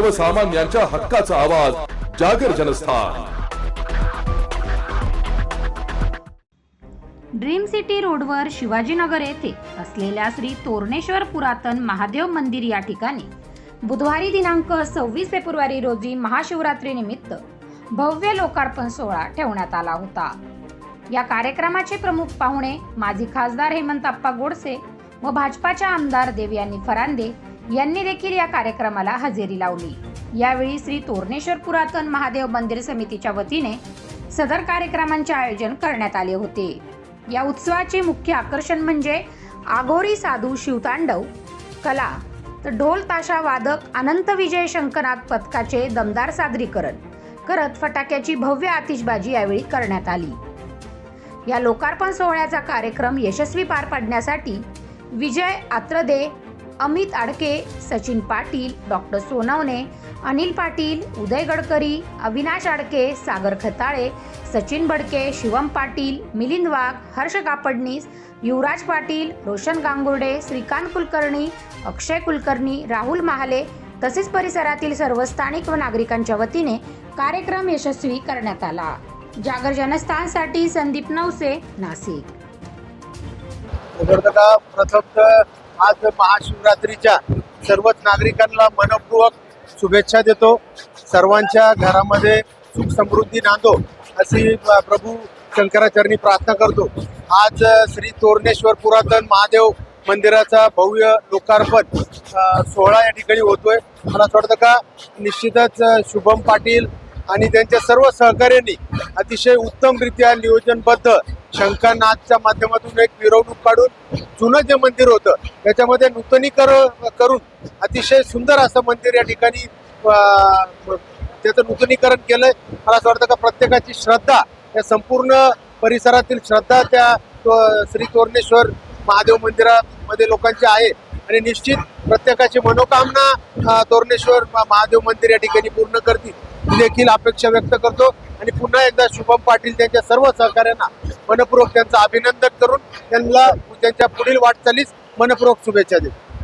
सर्वसामान्यांच्या हक्काचा आवाज जागर जनस्थान. ड्रीम सिटी रोडवर शिवाजीनगर येथे असलेल्या श्री तोरणेश्वर पुरातन महादेव मंदिर या ठिकाणी बुधवारी दिनांक सव्वीस फेब्रुवारी रोजी महाशिवरात्रीनिमित्त भव्य लोकार्पण सोहळा ठेवण्यात आला होता. या कार्यक्रमाचे प्रमुख पाहुणे माजी खासदार हेमंत आप्पा गोडसे व भाजपाच्या आमदार देवयानी फरांदे यांनी देखील या कार्यक्रमाला हजेरी लावली. यावेळी श्री तोरणेश्वर पुरातन महादेव मंदिर समितीच्या वतीने सदर कार्यक्रमांचे आयोजन करण्यात आले होते. या उत्सवाचे मुख्य आकर्षण म्हणजे आघोरी साधू शिवतांडव कला तर ढोल ताशा वादक अनंत विजय शंकरनाथ पथकाचे दमदार सादरीकरण करत फटाक्याची भव्य आतिषबाजी यावेळी करण्यात आली. या लोकार्पण सोहळ्याचा कार्यक्रम यशस्वी पार पाडण्यासाठी विजय आत्रदे अमित आडके सचिन पाटील डॉक्टर सोनवणे अनिल पाटील उदय गडकरी अविनाश आडके सागर खताळे सचिन बडके शिवम पाटील मिलिंद वाघ हर्ष कापडणीस युवराज पाटील रोशन गांगुर्डे श्रीकांत कुलकर्णी अक्षय कुलकर्णी राहुल महाले तसेच परिसरातील सर्व स्थानिक व नागरिकांच्या वतीने कार्यक्रम यशस्वी करण्यात आला. जागर जनस्थानसाठी संदीप नवसे नाशिक. प्रथम आज महाशिवरात्रीच्या सर्वच नागरिकांना मनपूर्वक शुभेच्छा देतो. सर्वांच्या घरामध्ये सुख समृद्धी नांदो अशी प्रभू शंकराचरणी प्रार्थना करतो. आज श्री तोरणेश्वर पुरातन महादेव मंदिराचा भव्य लोकार्पण सोहळा या ठिकाणी होतोय. मला असं वाटतं का निश्चितच शुभम पाटील आणि त्यांच्या सर्व सहकार्यांनी अतिशय उत्तमरित्या नियोजनबद्ध शंकरनाथच्या माध्यमातून एक मिरवणूक काढून जुनं जे मंदिर होतं त्याच्यामध्ये नूतनीकरण करून अतिशय सुंदर असं मंदिर या ठिकाणी त्याचं नूतनीकरण केलंय. मला असं वाटतं का प्रत्येकाची श्रद्धा या संपूर्ण परिसरातील श्रद्धा त्या श्री तोरणेश्वर महादेव मंदिरामध्ये लोकांची आहे. आणि निश्चित प्रत्येकाची मनोकामना तोरणेश्वर महादेव मंदिर या ठिकाणी पूर्ण करतील. देखील अपेक्षा व्यक्त करतो आणि पुन्हा एकदा शुभम पाटील त्यांच्या सर्व सहकार्यांना मनपूर्वक त्यांचं अभिनंदन करून त्यांना त्यांच्या पुढील वाटचालीस मनपूर्वक शुभेच्छा देतो.